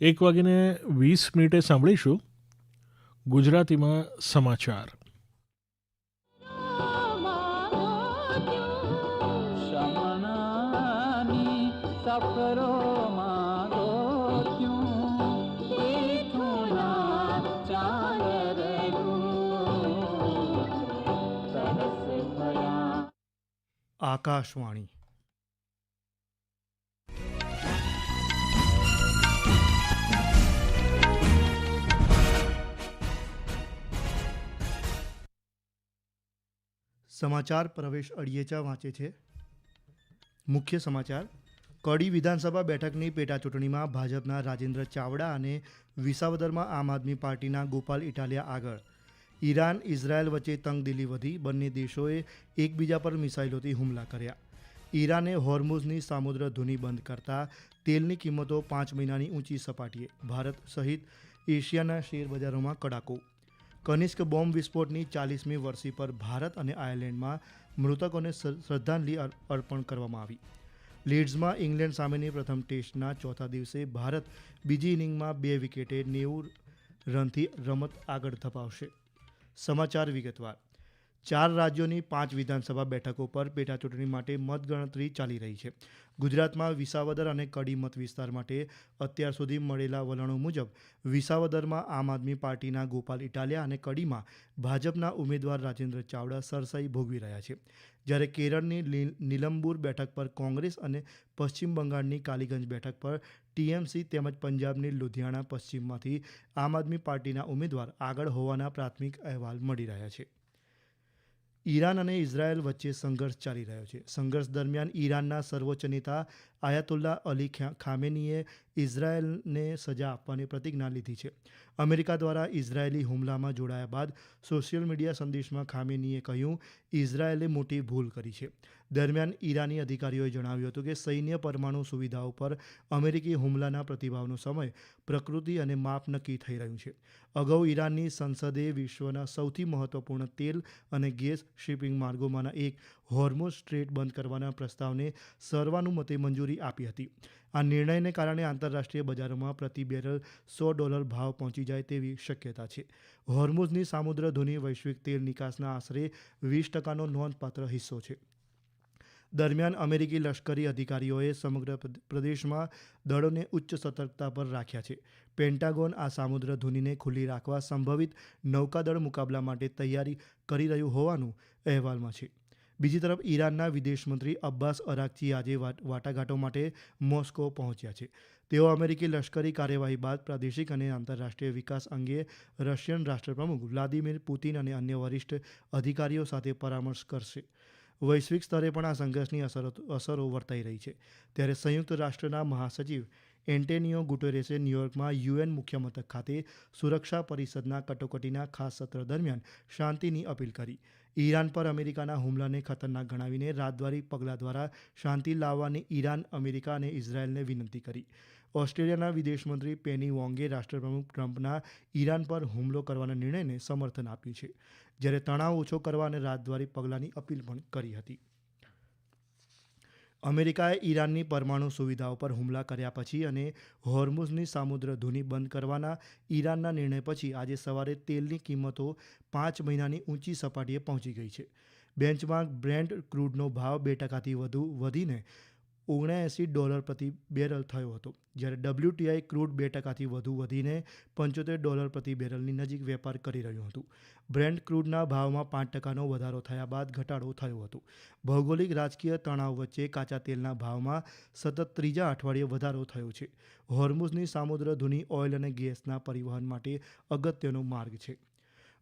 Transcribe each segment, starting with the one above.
એક વાગીને વીસ મિનિટે સાંભળીશું ગુજરાતીમાં સમાચાર. શમનાની સમાચાર પ્રવેશ અડિયેચા વાંચે છે. મુખ્ય સમાચાર, કડી વિધાનસભા બેઠકની પેટાચૂંટણીમાં ભાજપના રાજેન્દ્ર ચાવડા અને વિસાવદરમાં આમ આદમી પાર્ટીના ગોપાલ ઇટાલિયા આગળ. ઈરાન, ઇઝરાયલ વચ્ચે તંગદિલી વધી, બંને દેશોએ એકબીજા પર મિસાઇલોથી હુમલા કર્યા. ઈરાને હોર્મુઝની સામુદ્ર ધૂની બંધ કરતા તેલની કિંમતો પાંચ મહિનાની ઊંચી સપાટીએ, ભારત સહિત એશિયાના શેર બજારોમાં કડાકો કનિષ્ક બોમ્બ વિસ્ફોટની ચાલીસમી વર્ષી પર ભારત અને આયર્લેન્ડમાં મૃતકોને શ્રદ્ધાંજલિ અર્પણ કરવામાં આવી. લીડ્સમાં ઇંગ્લેન્ડ સામેની પ્રથમ ટેસ્ટના ચોથા દિવસે ભારત બીજી ઇનિંગમાં બે વિકેટે નેવું રનથી રમત આગળ ધપાવશે. સમાચાર વિગતવાર. ચાર રાજ્યોની પાંચ વિધાનસભા બેઠકો પર પેટા ચૂંટણી માટે મતગણતરી ચાલી રહી છે. ગુજરાતમાં વિસાવદર અને કડી મત વિસ્તાર માટે અત્યાર સુધી મળેલા વલણો મુજબ વિસાવદરમાં આમ આદમી પાર્ટીના ગોપાલ ઇટાલિયા અને કડીમાં ભાજપના ઉમેદવાર રાજેન્દ્ર ચાવડા સરસાઈ ભોગવી રહ્યા છે. જ્યારે કેરળની નિલંબુર બેઠક પર કોંગ્રેસ અને પશ્ચિમ બંગાળની કાલીગંજ બેઠક પર ટીએમસી તેમજ પંજાબની લુધિયાણા પશ્ચિમમાંથી આમ આદમી પાર્ટીના ઉમેદવાર આગળ હોવાના પ્રાથમિક અહેવાલ મળી રહ્યા છે. ઈરાન અને ઇઝરાયલ વચ્ચે સંઘર્ષ ચાલી રહ્યો છે. સંઘર્ષ દરમિયાન ઈરાનના સર્વોચ્ચ નેતા આયાતુલ્લા અલી ખામેનીએ ઇઝરાયલને સજા આપવાની પ્રતિજ્ઞા લીધી છે. અમેરિકા દ્વારા ઇઝરાયેલી હુમલામાં જોડાયા બાદ સોશિયલ મીડિયા સંદેશમાં ખામેનીએ કહ્યું, ઇઝરાયેલે મોટી ભૂલ કરી છે. દરમિયાન ઈરાની અધિકારીઓએ જણાવ્યું હતું કે સૈન્ય પરમાણુ સુવિધાઓ પર અમેરિકી હુમલાના પ્રતિભાવનો સમય, પ્રકૃતિ અને માપ નક્કી થઈ રહ્યું છે. અગાઉ ઈરાનની સંસદે વિશ્વના સૌથી મહત્વપૂર્ણ તેલ અને ગેસ શિપિંગ માર્ગોમાંના એક હોર્મોઝ સ્ટ્રેટ બંધ કરવાના પ્રસ્તાવને સર્વાનુમતે મંજૂરી આપી હતી. આ નિર્ણયને કારણે આંતરરાષ્ટ્રીય બજારોમાં પ્રતિ બેરલ સો ડોલર ભાવ પહોંચી જાય તેવી શક્યતા છે. હોર્મુઝની સામુદ્ર ધુની વૈશ્વિક તેલ નિકાસના આશરે વીસ ટકાનો નોંધપાત્ર હિસ્સો છે. દરમિયાન અમેરિકી લશ્કરી અધિકારીઓએ સમગ્ર પ્રદ- પ્રદેશમાં દળોને ઉચ્ચ સતર્કતા પર રાખ્યા છે. પેન્ટાગોન આ સામુદ્ર ધુનીને ખુલ્લી રાખવા સંભવિત નૌકાદળ મુકાબલા માટે તૈયારી કરી રહ્યું હોવાનું અહેવાલમાં છે. બીજી તરફ ઈરાનના વિદેશમંત્રી અબ્બાસ અરાકચી આજે વાટાઘાટો માટે મોસ્કો પહોંચ્યા છે. તેઓ અમેરિકી લશ્કરી કાર્યવાહી બાદ પ્રાદેશિક અને આંતરરાષ્ટ્રીય વિકાસ અંગે રશિયન રાષ્ટ્રપ્રમુખ વ્લાદિમીર પુતિન અને અન્ય વરિષ્ઠ અધિકારીઓ સાથે પરામર્શ કરશે. વૈશ્વિક સ્તરે પણ આ સંઘર્ષની અસરો અસરો વર્તાઈ રહી છે. ત્યારે સંયુક્ત રાષ્ટ્રના મહાસચિવ એન્ટેનિયો ગુટેરેસે ન્યૂયોર્કમાં યુએન મુખ્ય મથક ખાતે સુરક્ષા પરિષદના કટોકટીના ખાસ સત્ર દરમિયાન શાંતિની અપીલ કરી. ઈરાન પર અમેરિકાના હુમલાને ખતરનાક ગણાવીને રાજદ્વારી પગલાં દ્વારા શાંતિ લાવવાની ઈરાન, અમેરિકા અને ઇઝરાયેલને વિનંતી કરી. ઓસ્ટ્રેલિયાના વિદેશમંત્રી પેની વોંગે રાષ્ટ્રપ્રમુખ ટ્રમ્પના ઈરાન પર હુમલો કરવાના નિર્ણયને સમર્થન આપ્યું છે. જ્યારે તણાવ ઓછો કરવા અને રાજદ્વારી પગલાંની અપીલ પણ કરી હતી. અમેરિકાએ ઈરાનની પરમાણુ સુવિધાઓ પર હુમલા કર્યા પછી અને હોર્મુઝની સામુદ્ર ધુની બંધ કરવાના ઈરાનના નિર્ણય પછી આજે સવારે તેલની કિંમતો પાંચ મહિનાની ઊંચી સપાટીએ પહોંચી ગઈ છે. બેન્ચમાર્ક બ્રેન્ડ ક્રૂડનો ભાવ બે ટકાથી વધુ વધીને ઓગણએંસી ડોલર પ્રતિ બેરલ થયો હતો. જ્યારે ડબલ્યુટીઆઈ ક્રૂડ બે ટકાથી વધુ વધીને પંચોતેર ડોલર પ્રતિ બેરલની નજીક વેપાર કરી રહ્યું હતું. બ્રેન્ડ ક્રૂડના ભાવમાં પાંચ ટકાનો વધારો થયા બાદ ઘટાડો થયો હતો. ભૌગોલિક રાજકીય તણાવ વચ્ચે કાચા તેલના ભાવમાં સતત ત્રીજા અઠવાડિયે વધારો થયો છે. હોર્મુઝની સામુદ્ર ધુની ઓઇલ અને ગેસના પરિવહન માટે અગત્યનો માર્ગ છે.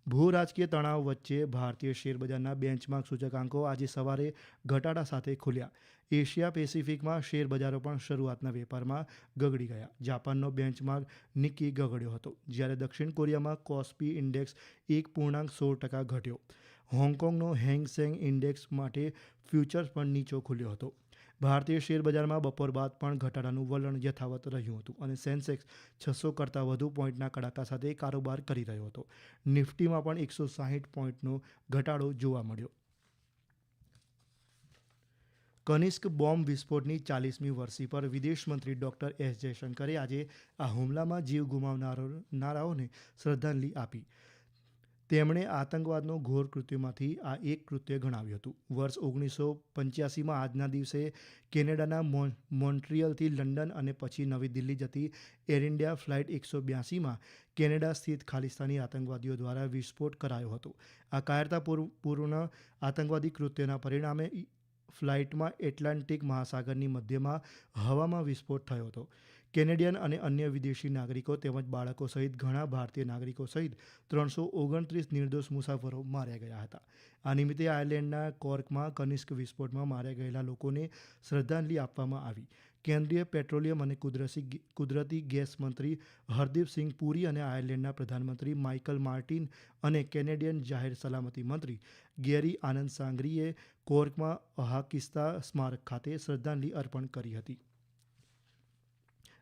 ભૂ રાજકીય તણાવ વચ્ચે ભારતીય શેરબજારના બેન્ચમાર્ક સૂચકાંકો આજે સવારે ઘટાડા સાથે ખુલ્યા. એશિયા પેસિફિકમાં શેરબજારો પણ શરૂઆતના વેપારમાં ગગડી ગયા. જાપાનનો બેન્ચમાર્ક નિક્કી ગગડ્યો હતો, જ્યારે દક્ષિણ કોરિયામાં કોસ્પી ઇન્ડેક્સ એક પૂર્ણાંક સોળ ટકા ઘટ્યો. હોંગકોંગનો હેંગસેંગ ઇન્ડેક્સ માટે ફ્યુચર્સ પણ નીચો ખુલ્યો હતો. ભારતીય શેર બજારમાં બપોર બાદ પણ ઘટાડાનું વલણ યથાવત રહ્યું હતું અને સેન્સેક્સ છસો કરતાં વધુ પોઈન્ટના કડાકા સાથે કારોબાર કરી રહ્યો હતો. નિફ્ટીમાં પણ એકસો સાહીઠ પોઈન્ટનો ઘટાડો જોવા મળ્યો. કનિષ્ક બોમ્બ વિસ્ફોટની ચાલીસમી વર્ષી પર વિદેશ મંત્રી ડૉક્ટર એસ જયશંકરે આજે આ હુમલામાં જીવ ગુમાવનારાઓને શ્રદ્ધાંજલિ આપી. તેમણે આતંકવાદનો ઘોર કૃત્યમાંથી આ એક કૃત્ય ગણાવ્યું હતું. વર્ષ ઓગણીસો પંચ્યાસીમાં આજના દિવસે કેનેડાના મોન, મોન્ટ્રિયલથી લંડન અને પછી નવી દિલ્હી જતી એર ઇન્ડિયા ફ્લાઇટ એકસો બ્યાસીમાં કેનેડા સ્થિત ખાલિસ્તાની આતંકવાદીઓ દ્વારા વિસ્ફોટ કરાયો હતો. આ કાયરતાપૂર્ણ આતંકવાદી કૃત્યના પરિણામે ફ્લાઇટમાં એટલાન્ટિક મહાસાગરની મધ્યમાં હવામાં વિસ્ફોટ થયો હતો. કેનેડિયન અને અન્ય વિદેશી નાગરિકો તેમજ બાળકો સહિત ઘણા ભારતીય નાગરિકો સહિત ત્રણસો ઓગણત્રીસ નિર્દોષ મુસાફરો માર્યા ગયા હતા. આ નિમિત્તે આયર્લેન્ડના કોર્કમાં કનિષ્ક વિસ્ફોટમાં માર્યા ગયેલા લોકોને શ્રદ્ધાંજલિ આપવામાં આવી. કેન્દ્રીય પેટ્રોલિયમ અને કુદરતી કુદરતી ગેસ મંત્રી હરદીપસિંહ પુરી અને આયર્લેન્ડના પ્રધાનમંત્રી માઇકલ માર્ટિન અને કેનેડિયન જાહેર સલામતી મંત્રી ગેરી આનંદ સાંગરીએ કોર્કમાં અહાકિસ્તા સ્મારક ખાતે શ્રદ્ધાંજલિ અર્પણ કરી હતી.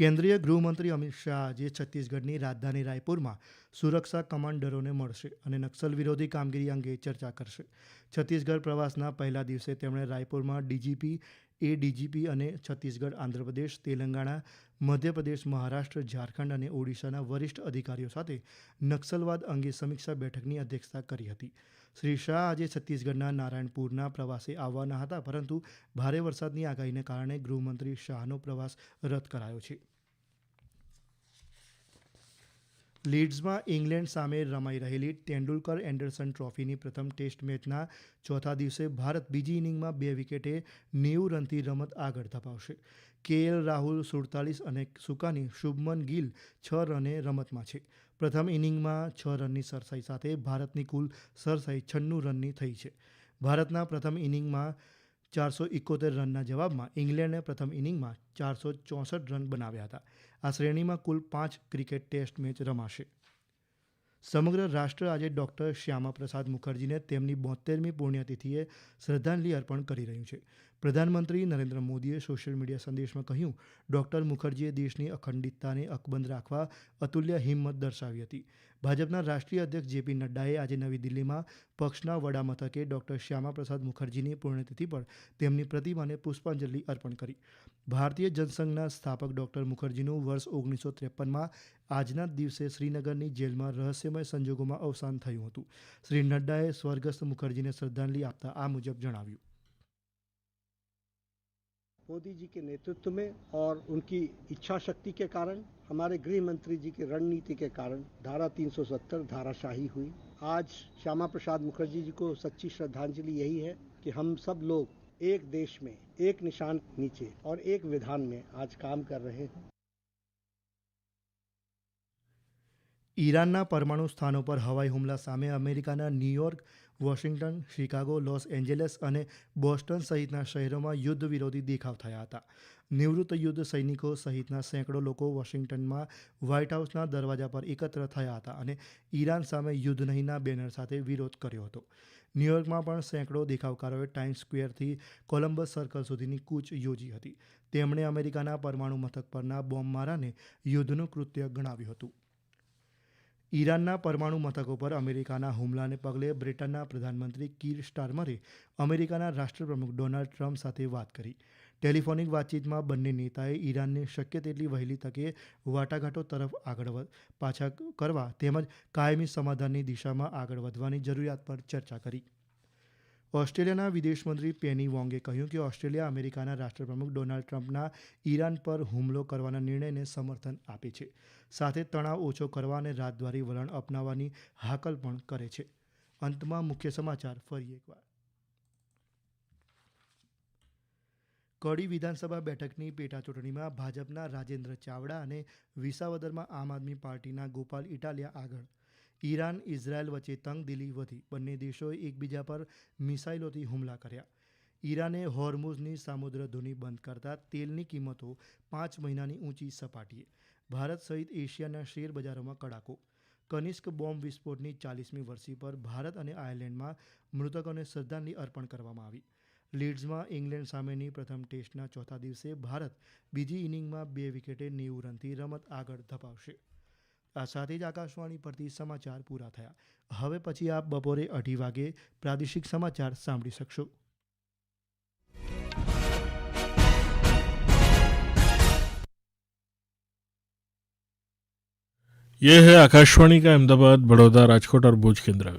કેન્દ્રીય ગૃહમંત્રી અમિત શાહ આજે છત્તીસગઢની રાજધાની રાયપુરમાં સુરક્ષા કમાન્ડરોને મળશે અને નક્સલ વિરોધી કામગીરી અંગે ચર્ચા કરશે. છત્તીસગઢ પ્રવાસના પહેલા દિવસે તેમણે રાયપુરમાં ડીજીપી એ ડીજીપી અને છત્તીસગઢ, આંધ્રપ્રદેશ, તેલંગાણા, મધ્યપ્રદેશ, મહારાષ્ટ્ર, ઝારખંડ અને ઓડિશાના વરિષ્ઠ અધિકારીઓ સાથે નક્સલવાદ અંગે સમીક્ષા બેઠકની અધ્યક્ષતા કરી હતી. શ્રી શાહ આજે છત્તીસગઢના નારાયણપુરના પ્રવાસે આવવાના હતા, પરંતુ ભારે વરસાદની આગાહીને કારણે ગૃહમંત્રી શાહનો પ્રવાસ રદ કરાયો છે. લીડ્સમાં ઇંગ્લેન્ડ સામે રમાઈ રહેલી તેંડુલકર એન્ડરસન ટ્રોફીની પ્રથમ ટેસ્ટ મેચના ચોથા દિવસે ભારત બીજી ઇનિંગમાં બે વિકેટે નેવું રનથી રમત આગળ ધપાવશે. કેએલ રાહુલ સુડતાલીસ અને સુકાની શુભમન ગિલ છ રને રમતમાં છે. પ્રથમ ઇનિંગમાં છ રનની સરસાઈ સાથે ભારતની કુલ સરસાઈ છન્નું રનની થઈ છે. ભારતના પ્રથમ ઇનિંગમાં ચારસો ઇકોતેર રનના જવાબમાં ઇંગ્લેન્ડે પ્રથમ ઇનિંગમાં ચારસો ચોસઠ રન બનાવ્યા હતા. આ શ્રેણીમાં કુલ પાંચ ક્રિકેટ ટેસ્ટ મેચ રમાશે. સમગ્ર રાષ્ટ્ર આજે ડૉક્ટર શ્યામા પ્રસાદ મુખર્જીને તેમની બોતેરમી પુણ્યતિથિએ શ્રદ્ધાંજલિ અર્પણ કરી રહ્યું છે. પ્રધાનમંત્રી નરેન્દ્ર મોદીએ સોશિયલ મીડિયા સંદેશમાં કહ્યું, ડૉક્ટર મુખર્જીએ દેશની અખંડિતતાને અકબંધ રાખવા અતુલ્ય હિંમત દર્શાવી હતી. ભાજપના રાષ્ટ્રીય અધ્યક્ષ જેપી નડ્ડાએ આજે નવી દિલ્હીમાં પક્ષના વડા મથકે ડૉક્ટર શ્યામા પ્રસાદ મુખર્જીની પુણ્યતિથિ પર તેમની પ્રતિમાને પુષ્પાંજલિ અર્પણ કરી. ભારતીય જનસંઘના સ્થાપક ડૉક્ટર મુખર્જીનું વર્ષ ઓગણીસો ત્રેપનમાં આજના દિવસે શ્રીનગરની જેલમાં રહસ્યમય સંજોગોમાં અવસાન થયું હતું. શ્રી નડ્ડાએ સ્વર્ગસ્થ મુખર્જીને શ્રદ્ધાંજલિ આપતા આ મુજબ જણાવ્યું. मोदी जी के नेतृत्व में और उनकी इच्छा शक्ति के कारण हमारे गृह मंत्री जी की रणनीति के कारण धारा 370 धाराशाही हुई आज श्यामा प्रसाद मुखर्जी जी को सच्ची श्रद्धांजलि यही है कि हम सब लोग एक देश में एक निशान नीचे और एक विधान में आज काम कर रहे हैं ઈરાનના પરમાણુ સ્થાનો પર હવાઈ હુમલા સામે અમેરિકાના New York Washington, Chicago, Los Angeles અને બોસ્ટન સહિતના શહેરોમાં યુદ્ધ વિરોધી દેખાવ થયા હતા. નિવૃત્ત યુદ્ધ સૈનિકો સહિતના સેંકડો લોકો વોશિંગ્ટનમાં વ્હાઇટ હાઉસના દરવાજા પર એકત્ર થયા હતા અને ઈરાન સામે યુદ્ધ નહીંના બેનર સાથે વિરોધ કર્યો હતો. ન્યૂયોર્કમાં પણ સેંકડો દેખાવકારોએ ટાઈમ્સ સ્ક્વેરથી કોલંબસ સર્કલ સુધીની કૂચ યોજી હતી. તેમણે અમેરિકાના પરમાણુ મથક પરના બોમ્બમારાને યુદ્ધનું કૃત્ય ગણાવ્યું હતું. ઈરાનના પરમાણુ મથકો પર અમેરિકાના હુમલાને પગલે બ્રિટનના પ્રધાનમંત્રી કીર સ્ટારમરે અમેરિકાના રાષ્ટ્રપ્રમુખ ડોનાલ્ડ ટ્રમ્પ સાથે વાત કરી. ટેલિફોનિક વાતચીતમાં બંને નેતાએ ઈરાનને શક્ય તેટલી વહેલી તકે વાટાઘાટો તરફ આગળ પાછા કરવા તેમજ કાયમી સમાધાનની દિશામાં આગળ વધવાની જરૂરિયાત પર ચર્ચા કરી. ઓસ્ટ્રેલિયાના વિદેશમંત્રી પેની વોંગે કહ્યું કે ઓસ્ટ્રેલિયા અમેરિકાના રાષ્ટ્રપ્રમુખ ડોનાલ્ડ ટ્રમ્પના ઈરાન પર હુમલો કરવાના નિર્ણયને સમર્થન આપે છે. સાથે તણાવ ઓછો કરવા અને રાજદ્વારી વલણ અપનાવવાની હાકલ પણ કરે છે. અંતમાં મુખ્ય સમાચાર ફરી એકવાર. કડી વિધાનસભા બેઠકની પેટાચૂંટણીમાં ભાજપના રાજેન્દ્ર ચાવડા અને વિસાવદરમાં આમ આદમી પાર્ટીના ગોપાલ ઇટાલિયા આગળ ઈરાન ઇઝરાયલ વચ્ચે તંગદિલી વધી બંને દેશોએ એકબીજા પર મિસાઇલોથી હુમલા કર્યા. ઈરાને હોર્મુઝની સામુદ્ર ધુની બંધ કરતા તેલની કિંમતો પાંચ મહિનાની ઊંચી સપાટીએ. ભારત સહિત એશિયાના શેર બજારોમાં કડાકો. કનિષ્ક બોમ્બ વિસ્ફોટની ચાલીસમી વર્ષી પર ભારત અને આયર્લેન્ડમાં મૃતકોને શ્રદ્ધાંજલિ અર્પણ કરવામાં આવી. લીડ્સમાં ઇંગ્લેન્ડ સામેની પ્રથમ ટેસ્ટના ચોથા દિવસે ભારત બીજી ઇનિંગમાં બે વિકેટે નેવું રનથી રમત આગળ ધપાવશે. આ સાથે જ આકાશવાણી પરથી સમાચાર પૂરા થયા હવે પછી આપ બપોરે અઢી વાગે પ્રાદેશિક સમાચાર સાંભળી શકશો यह है आकाशवाणी का अहमदाबाद बड़ौदा राजकोट और भुज केंद्र